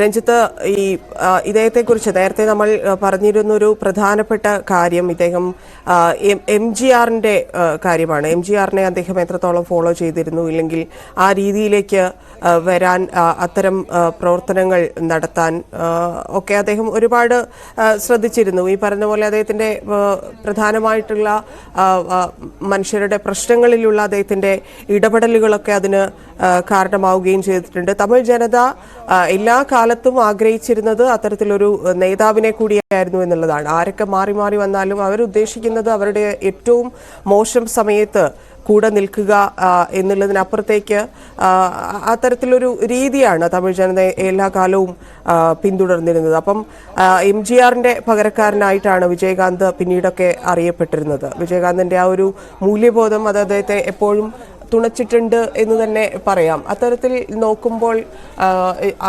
രഞ്ജിത്ത് ഈ ഇദ്ദേഹത്തെക്കുറിച്ച് നേരത്തെ നമ്മൾ പറഞ്ഞിരുന്ന പറഞ്ഞിരുന്നൊരു പ്രധാനപ്പെട്ട കാര്യം ഇദ്ദേഹം എം- ജി ആറിന്റെ കാര്യമാണ്. എം ജി ആറിനെ അദ്ദേഹം എത്രത്തോളം ഫോളോ ചെയ്തിരുന്നു? ഇല്ലെങ്കിൽ ആ രീതിയിലേക്ക് വരാൻ അത്തരം പ്രവർത്തനങ്ങൾ നടത്താൻ ഒക്കെ അദ്ദേഹം ഒരുപാട് ശ്രദ്ധിച്ചിരുന്നു. ഈ പറഞ്ഞ പോലെ അദ്ദേഹത്തിന്റെ പ്രധാനമായിട്ടുള്ള മനുഷ്യരുടെ പ്രശ്നങ്ങളിലുള്ള അദ്ദേഹത്തിന്റെ ഇടപെടലുകളൊക്കെ അതിന് കാരണമാവുകയും ചെയ്തിട്ടുണ്ട്. തമിഴ് ജനത എല്ലാ കാലത്തും ആഗ്രഹിച്ചിരുന്നത് അത്തരത്തിലൊരു നേതാവിനെ കൂടിയായിരുന്നു എന്നുള്ളതാണ്. ആരൊക്കെ മാറി മാറി വന്നാലും അവരുദ്ദേശിക്കുന്നത് അവരുടെ ഏറ്റവും മോശം സമയത്ത് കൂടെ നിൽക്കുക എന്നുള്ളതിനപ്പുറത്തേക്ക് അത്തരത്തിലൊരു രീതിയാണ് തമിഴ് ജനത എല്ലാ കാലവും പിന്തുടർന്നിരുന്നത്. അപ്പം എം ജി ആറിന്റെ പകരക്കാരനായിട്ടാണ് വിജയകാന്ത് പിന്നീടൊക്കെ അറിയപ്പെട്ടിരുന്നത്. വിജയകാന്തിന്റെ ആ ഒരു മൂല്യബോധം അത് അദ്ദേഹത്തെ എപ്പോഴും തുണച്ചിട്ടുണ്ട് എന്ന് തന്നെ പറയാം. അത്തരത്തിൽ നോക്കുമ്പോൾ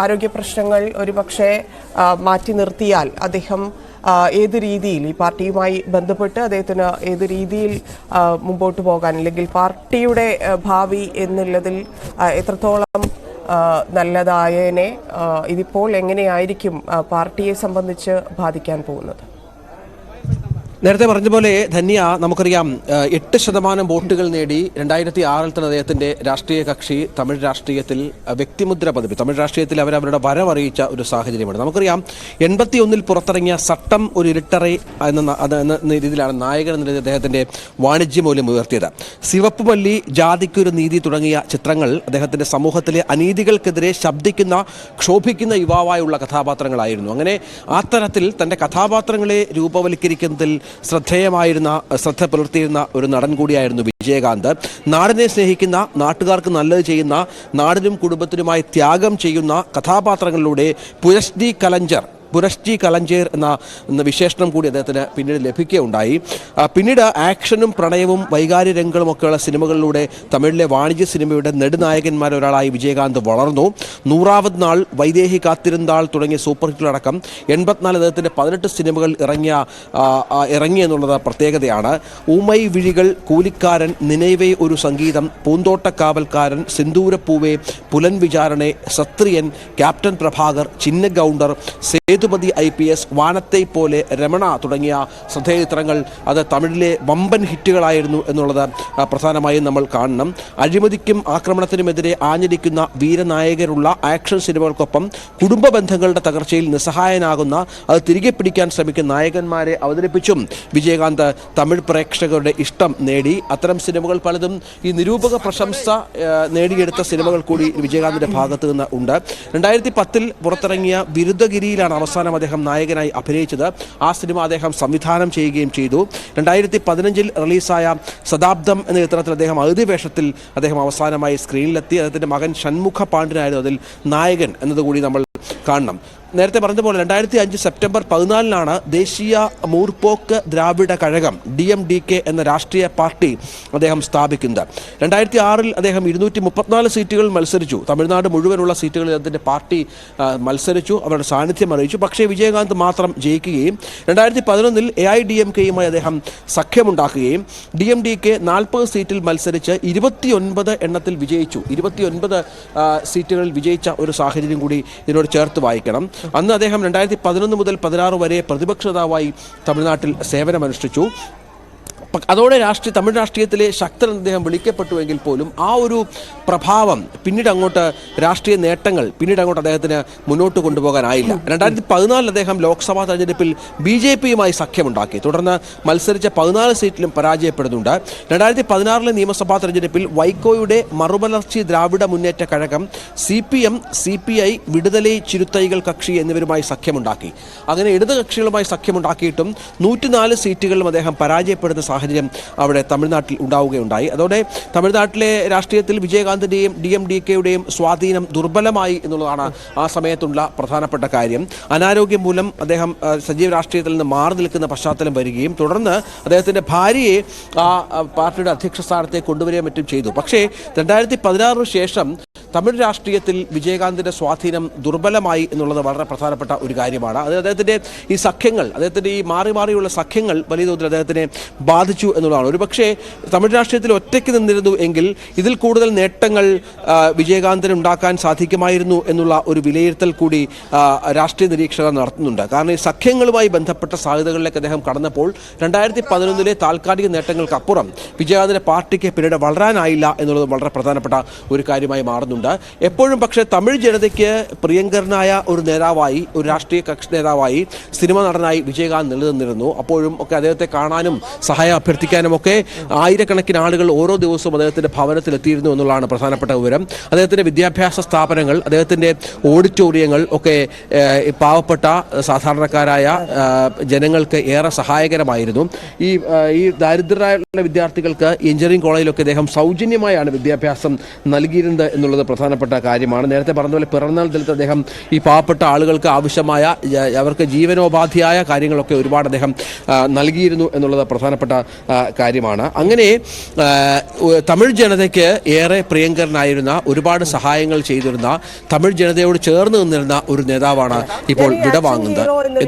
ആരോഗ്യ പ്രശ്നങ്ങൾ ഒരുപക്ഷെ പക്ഷേ മാറ്റി നിർത്തിയാൽ അദ്ദേഹം ഏത് രീതിയിൽ ഈ പാർട്ടിയുമായി ബന്ധപ്പെട്ട് അദ്ദേഹത്തിന് ഏത് രീതിയിൽ മുമ്പോട്ട് പോകാൻ അല്ലെങ്കിൽ പാർട്ടിയുടെ ഭാവി എന്നുള്ളതിൽ എത്രത്തോളം നല്ലതായതിനെ ഇതിപ്പോൾ എങ്ങനെയായിരിക്കും പാർട്ടിയെ സംബന്ധിച്ച് ബാധിക്കാൻ പോകുന്നത്? നേരത്തെ പറഞ്ഞ പോലെ ധന്യ നമുക്കറിയാം എട്ട് ശതമാനം വോട്ടുകൾ നേടി രണ്ടായിരത്തി ആറിൽ തന്നെ അദ്ദേഹത്തിന്റെ രാഷ്ട്രീയ കക്ഷി തമിഴ് രാഷ്ട്രീയത്തിൽ വ്യക്തിമുദ്ര പതിപ്പ്. തമിഴ് രാഷ്ട്രീയത്തിൽ അവർ അവരുടെ വരവറിയിച്ച ഒരു സാഹചര്യമാണ്. നമുക്കറിയാം എൺപത്തി ഒന്നിൽ പുറത്തിറങ്ങിയ സട്ടം ഒരു ഇരുട്ടറെ എന്ന എന്ന രീതിയിലാണ് നായകൻ എന്ന രീതിയിൽ അദ്ദേഹത്തിന്റെ വാണിജ്യ മൂല്യം ഉയർത്തിയത്. സിവപ്പ് മല്ലി ജാതിക്കൊരു നീതി തുടങ്ങിയ ചിത്രങ്ങൾ അദ്ദേഹത്തിന്റെ സമൂഹത്തിലെ അനീതികൾക്കെതിരെ ശബ്ദിക്കുന്ന ക്ഷോഭിക്കുന്ന യുവാവായുള്ള കഥാപാത്രങ്ങളായിരുന്നു. അങ്ങനെ ആ തരത്തിൽ തന്റെ കഥാപാത്രങ്ങളെ രൂപവൽക്കരിക്കുന്നതിൽ ശ്രദ്ധേയമായിരുന്ന ശ്രദ്ധ പുലർത്തിയിരുന്ന ഒരു നടൻ കൂടിയായിരുന്നു വിജയകാന്ത്. നാടിനെ സ്നേഹിക്കുന്ന നാട്ടുകാർക്ക് നല്ലത് ചെയ്യുന്ന നാടിനും കുടുംബത്തിനുമായി ത്യാഗം ചെയ്യുന്ന കഥാപാത്രങ്ങളിലൂടെ പുരശ്ദി കലഞ്ചർ പുരഷ്ടി കലഞ്ചേർ എന്ന വിശേഷണം കൂടി അദ്ദേഹത്തിന് പിന്നീട് ലഭിക്കുകയുണ്ടായി. പിന്നീട് ആക്ഷനും പ്രണയവും വൈകാരി രംഗങ്ങളും ഒക്കെയുള്ള സിനിമകളിലൂടെ തമിഴിലെ വാണിജ്യ സിനിമയുടെ നെടുനായകന്മാരൊരാളായി വിജയകാന്ത് വളർന്നു. നൂറാവത് നാൾ വൈദേഹി കാത്തിരുന്നാൾ തുടങ്ങിയ സൂപ്പർ ഹിറ്റുകളടക്കം എൺപത്തിനാല് അദ്ദേഹത്തിന്റെ പതിനെട്ട് സിനിമകൾ ഇറങ്ങിയ ഇറങ്ങി എന്നുള്ളത് പ്രത്യേകതയാണ്. ഊമൈ വിഴികൾ Koolikkaran Ninaive Oru Sangeetham Poonthotta Kaavalkaaran Sindhoora Poove Pulan Visaranai Chatriyan captain Prabhakar Chinna Gounder Sethupathi I P S Vaanathai Pola Ramana തുടങ്ങിയ ശ്രദ്ധേയ ചിത്രങ്ങൾ അത് തമിഴിലെ വമ്പൻ ഹിറ്റുകളായിരുന്നു എന്നുള്ളത് പ്രധാനമായും നമ്മൾ കാണണം. അഴിമതിക്കും ആക്രമണത്തിനുമെതിരെ ആഞ്ഞടിക്കുന്ന വീരനായകരുള്ള ആക്ഷൻ സിനിമകൾക്കൊപ്പം കുടുംബ ബന്ധങ്ങളുടെ തകർച്ചയിൽ നിസ്സഹായനാകുന്ന അത് തിരികെ പിടിക്കാൻ ശ്രമിക്കുന്ന നായകന്മാരെ അവതരിപ്പിച്ചും വിജയകാന്ത് തമിഴ് പ്രേക്ഷകരുടെ ഇഷ്ടം നേടി. അത്തരം സിനിമകൾ പലതും ഈ നിരൂപക പ്രശംസ നേടിയെടുത്ത സിനിമകൾ കൂടി വിജയകാന്തിന്റെ ഭാഗത്ത് നിന്ന് ഉണ്ട്. രണ്ടായിരത്തി പത്തിൽ പുറത്തിറങ്ങിയ ബിരുദഗിരിയിലാണ് അവസാനം അദ്ദേഹം നായകനായി അഭിനയിച്ചത്. ആ സിനിമ അദ്ദേഹം സംവിധാനം ചെയ്യുകയും ചെയ്തു. രണ്ടായിരത്തി പതിനഞ്ചിൽ റിലീസായ ശതാബ്ദം എന്ന ചിത്രത്തിൽ അദ്ദേഹം അതിഥി വേഷത്തിൽ അദ്ദേഹം അവസാനമായി സ്ക്രീനിലെത്തി അദ്ദേഹത്തിന്റെ മകൻ ഷൺമുഖ പാണ്ഡ്യനായിരുന്നു അതിൽ നായകൻ എന്നതുകൂടി നമ്മൾ കാണണം. നേരത്തെ പറഞ്ഞ പോലെ രണ്ടായിരത്തി അഞ്ച് സെപ്റ്റംബർ പതിനാലിനാണ് ദേശീയ മൂർപോക്ക് Dravida Kazhagam D M D K എന്ന രാഷ്ട്രീയ പാർട്ടി അദ്ദേഹം സ്ഥാപിക്കുന്നത്. രണ്ടായിരത്തി ആറിൽ അദ്ദേഹം ഇരുന്നൂറ്റി മുപ്പത്തിനാല് സീറ്റുകൾ മത്സരിച്ചു. തമിഴ്നാട് മുഴുവനുള്ള സീറ്റുകളിൽ അദ്ദേഹത്തിന്റെ പാർട്ടി മത്സരിച്ചു അവരുടെ സാന്നിധ്യം അറിയിച്ചു. പക്ഷേ വിജയകാന്ത് മാത്രം ജയിക്കുകയും രണ്ടായിരത്തി പതിനൊന്നിൽ എ ഐ ഡി എം കെയുമായി അദ്ദേഹം സഖ്യമുണ്ടാക്കുകയും ഡി എം ഡി കെ നാൽപ്പത് സീറ്റിൽ മത്സരിച്ച് ഇരുപത്തിയൊൻപത് എണ്ണത്തിൽ വിജയിച്ചു. ഇരുപത്തിയൊൻപത് സീറ്റുകളിൽ വിജയിച്ച ഒരു സാഹചര്യം കൂടി ഇതിനോട് ചേർത്ത് വായിക്കണം. അന്ന് അദ്ദേഹം രണ്ടായിരത്തി പതിനൊന്ന് മുതൽ പതിനാറ് വരെ പ്രതിപക്ഷ നേതാവായി തമിഴ്നാട്ടിൽ സേവനമനുഷ്ഠിച്ചു. അതോടെ രാഷ്ട്രീയ തമിഴ് രാഷ്ട്രീയത്തിലെ ശക്തൻ അദ്ദേഹം വിളിക്കപ്പെട്ടുവെങ്കിൽ പോലും ആ ഒരു പ്രഭാവം പിന്നീട് അങ്ങോട്ട് രാഷ്ട്രീയ നേട്ടങ്ങൾ പിന്നീട് അങ്ങോട്ട് അദ്ദേഹത്തിന് മുന്നോട്ട് കൊണ്ടുപോകാനായില്ല. രണ്ടായിരത്തി പതിനാലിൽ അദ്ദേഹം ലോക്സഭാ തെരഞ്ഞെടുപ്പിൽ ബി ജെ പിയുമായി സഖ്യമുണ്ടാക്കി. തുടർന്ന് മത്സരിച്ച പതിനാല് സീറ്റിലും പരാജയപ്പെടുന്നുണ്ട്. രണ്ടായിരത്തി പതിനാറിലെ നിയമസഭാ തെരഞ്ഞെടുപ്പിൽ വൈക്കോയുടെ Marumalarchi Dravida Munnetra Kazhagam C P M C P I Viduthalai Chiruthaigal Katchi എന്നിവരുമായി സഖ്യമുണ്ടാക്കി. അങ്ങനെ ഇടത് കക്ഷികളുമായി സഖ്യമുണ്ടാക്കിയിട്ടും നൂറ്റിനാല് സീറ്റുകളിലും അദ്ദേഹം പരാജയപ്പെടുന്ന സാഹചര്യം അവിടെ തമിഴ്നാട്ടിൽ ഉണ്ടാവുകയുണ്ടായി. അതോടെ തമിഴ്നാട്ടിലെ രാഷ്ട്രീയത്തിൽ വിജയകാന്തിന്റെയും ഡി എം ഡി കെയുടെയും സ്വാധീനം ദുർബലമായി എന്നുള്ളതാണ് ആ സമയത്തുള്ള പ്രധാനപ്പെട്ട കാര്യം. അനാരോഗ്യം മൂലം അദ്ദേഹം സജീവ രാഷ്ട്രീയത്തിൽ നിന്ന് മാറി നിൽക്കുന്ന പശ്ചാത്തലം വരികയും തുടർന്ന് അദ്ദേഹത്തിന്റെ ഭാര്യയെ ആ, പാർട്ടിയുടെ അധ്യക്ഷ സ്ഥാനത്തേക്ക് കൊണ്ടുവരികയും മറ്റും ചെയ്തു. പക്ഷേ രണ്ടായിരത്തി പതിനാറിന് ശേഷം തമിഴ് രാഷ്ട്രീയത്തിൽ വിജയകാന്തിന്റെ സ്വാധീനം ദുർബലമായി എന്നുള്ളത് വളരെ പ്രധാനപ്പെട്ട ഒരു കാര്യമാണ്. അത് അദ്ദേഹത്തിന്റെ ഈ സഖ്യങ്ങൾ അദ്ദേഹത്തിന്റെ ഈ മാറി മാറിയുള്ള സഖ്യങ്ങൾ വലിയ തോതിൽ അദ്ദേഹത്തിനെ ബാധിച്ചു എന്നുള്ളതാണ്. ഒരുപക്ഷെ തമിഴ് രാഷ്ട്രീയത്തിൽ ഒറ്റയ്ക്ക് നിന്നിരുന്നു എങ്കിൽ ഇതിൽ കൂടുതൽ നേട്ടങ്ങൾ വിജയകാന്തിന് ഉണ്ടാക്കാൻ സാധിക്കുമായിരുന്നു എന്നുള്ള ഒരു വിലയിരുത്തൽ കൂടി രാഷ്ട്രീയ നിരീക്ഷകർ നടത്തുന്നുണ്ട്. കാരണം ഈ സഖ്യങ്ങളുമായി ബന്ധപ്പെട്ട സാധ്യതകളിലേക്ക് അദ്ദേഹം കടന്നപ്പോൾ രണ്ടായിരത്തി പതിനൊന്നിലെ താൽക്കാലിക നേട്ടങ്ങൾക്കപ്പുറം വിജയകാന്തിന്റെ പാർട്ടിക്ക് പിന്നീട് വളരാനായില്ല എന്നുള്ളത് വളരെ പ്രധാനപ്പെട്ട ഒരു കാര്യമായി മാറുന്നുണ്ട്. എപ്പോഴും പക്ഷേ തമിഴ് ജനതയ്ക്ക് പ്രിയങ്കരനായ ഒരു നേതാവായി ഒരു രാഷ്ട്രീയ കക്ഷി നേതാവായി സിനിമ നടനായി വിജയകാന്ത് നിലനിന്നിരുന്നു. അപ്പോഴും ഒക്കെ അദ്ദേഹത്തെ കാണാനും സഹായം അഭ്യർത്ഥിക്കാനും ഒക്കെ ആയിരക്കണക്കിന് ആളുകൾ ഓരോ ദിവസവും അദ്ദേഹത്തിന്റെ ഭവനത്തിൽ എത്തിയിരുന്നു എന്നുള്ളതാണ് പ്രധാനപ്പെട്ട വിവരം. അദ്ദേഹത്തിന്റെ വിദ്യാഭ്യാസ സ്ഥാപനങ്ങൾ അദ്ദേഹത്തിന്റെ ഓഡിറ്റോറിയങ്ങൾ ഒക്കെ പാവപ്പെട്ട സാധാരണക്കാരായ ജനങ്ങൾക്ക് ഏറെ സഹായകരമായിരുന്നു. ഈ ഈ ദാരിദ്ര്യരായുള്ള വിദ്യാർത്ഥികൾക്ക് എഞ്ചിനീയറിംഗ് കോളേജിലൊക്കെ അദ്ദേഹം സൗജന്യമായാണ് വിദ്യാഭ്യാസം നൽകിയിരുന്നത് എന്നുള്ളത് പ്രധാനപ്പെട്ട കാര്യമാണ്. നേരത്തെ പറഞ്ഞതുപോലെ പോലെ പിറന്നാൾ ദിനത്തിൽ അദ്ദേഹം ഈ പാവപ്പെട്ട ആളുകൾക്ക് ആവശ്യമായ അവർക്ക് ജീവനോപാധിയായ കാര്യങ്ങളൊക്കെ ഒരുപാട് അദ്ദേഹം നൽകിയിരുന്നു എന്നുള്ളത് പ്രധാനപ്പെട്ട കാര്യമാണ്. അങ്ങനെ തമിഴ് ജനതയ്ക്ക് ഏറെ പ്രിയങ്കരനായിരുന്ന ഒരുപാട് സഹായങ്ങൾ ചെയ്തിരുന്ന തമിഴ് ജനതയോട് ചേർന്ന് നിന്നിരുന്ന ഒരു നേതാവാണ് ഇപ്പോൾ ഞാൻ